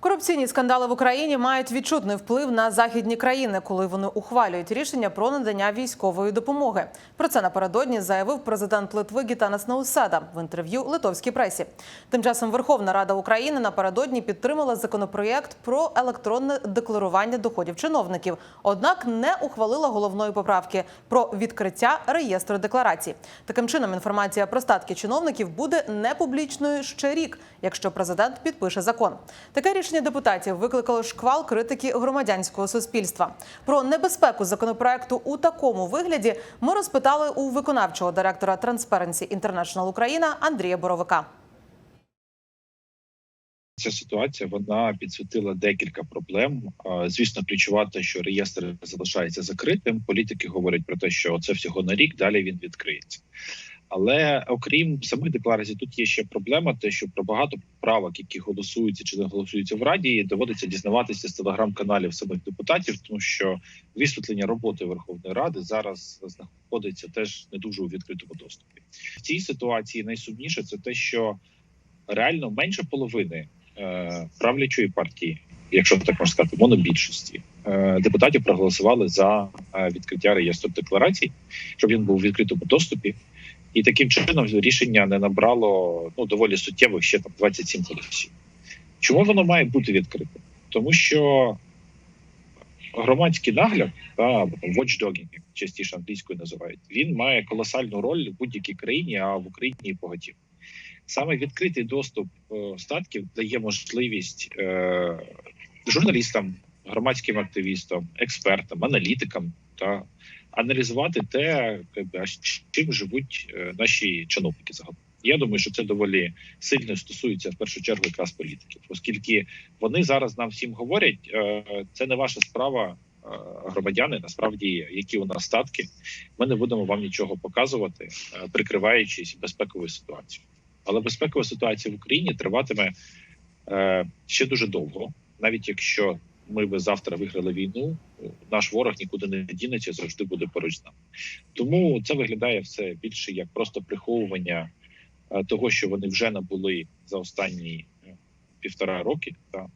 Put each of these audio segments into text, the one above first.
Корупційні скандали в Україні мають відчутний вплив на західні країни, коли вони ухвалюють рішення про надання військової допомоги. Про це напередодні заявив президент Литви Гітанас Науседа в інтерв'ю литовській пресі. Тим часом Верховна Рада України напередодні підтримала законопроєкт про електронне декларування доходів чиновників, однак не ухвалила головної поправки про відкриття реєстру декларацій. Таким чином, інформація про статки чиновників буде непублічною ще рік, якщо президент підпише закон. Таке рішення депутатів викликало шквал критики громадянського суспільства. Про небезпеку законопроекту у такому вигляді ми розпитали у виконавчого директора Transparency International Україна Андрія Боровика. Ця ситуація вона підсвітила декілька проблем. Звісно, ключова те, що реєстр залишається закритим. Політики говорять про те, що це всього на рік, далі він відкриється. Але окрім самих декларацій, тут є ще проблема, те, що про багато правок, які голосуються чи не голосуються в раді, доводиться дізнаватися з телеграм-каналів самих депутатів, тому що висвітлення роботи Верховної Ради зараз знаходиться теж не дуже у відкритому доступі. В цій ситуації найсумніше це те, що реально менше половини е, правлячої партії, якщо так можна сказати, монобільшості е, депутатів проголосували за е, відкриття реєстру декларацій, щоб він був у відкритому доступі. І таким чином рішення не набрало ну доволі суттєвих ще там 27 голосів. Чому воно має бути відкритим? Тому що громадський нагляд та watchdogging, частіше англійською називають, він має колосальну роль в будь-якій країні, а в Україні і поготів. Саме відкритий доступ е, статків дає можливість е, журналістам, громадським активістам, експертам, аналітикам та аналізувати те, якби, чим живуть е, наші чиновники загалом. Я думаю, що це доволі сильно стосується в першу чергу якраз політиків, оскільки вони зараз нам всім говорять, е, це не ваша справа, е, громадяни. Насправді, які у нас статки, ми не будемо вам нічого показувати, прикриваючись безпековою ситуацією. Але безпекова ситуація в Україні триватиме ще дуже довго, навіть якщо ми би завтра виграли війну, наш ворог нікуди не дінеться, завжди буде поруч з нами. Тому це виглядає все більше як просто приховування е, того, що вони вже набули за останні е, півтора роки, та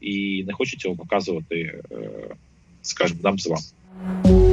і не хочуть цього показувати, е, скажімо, нам з вами.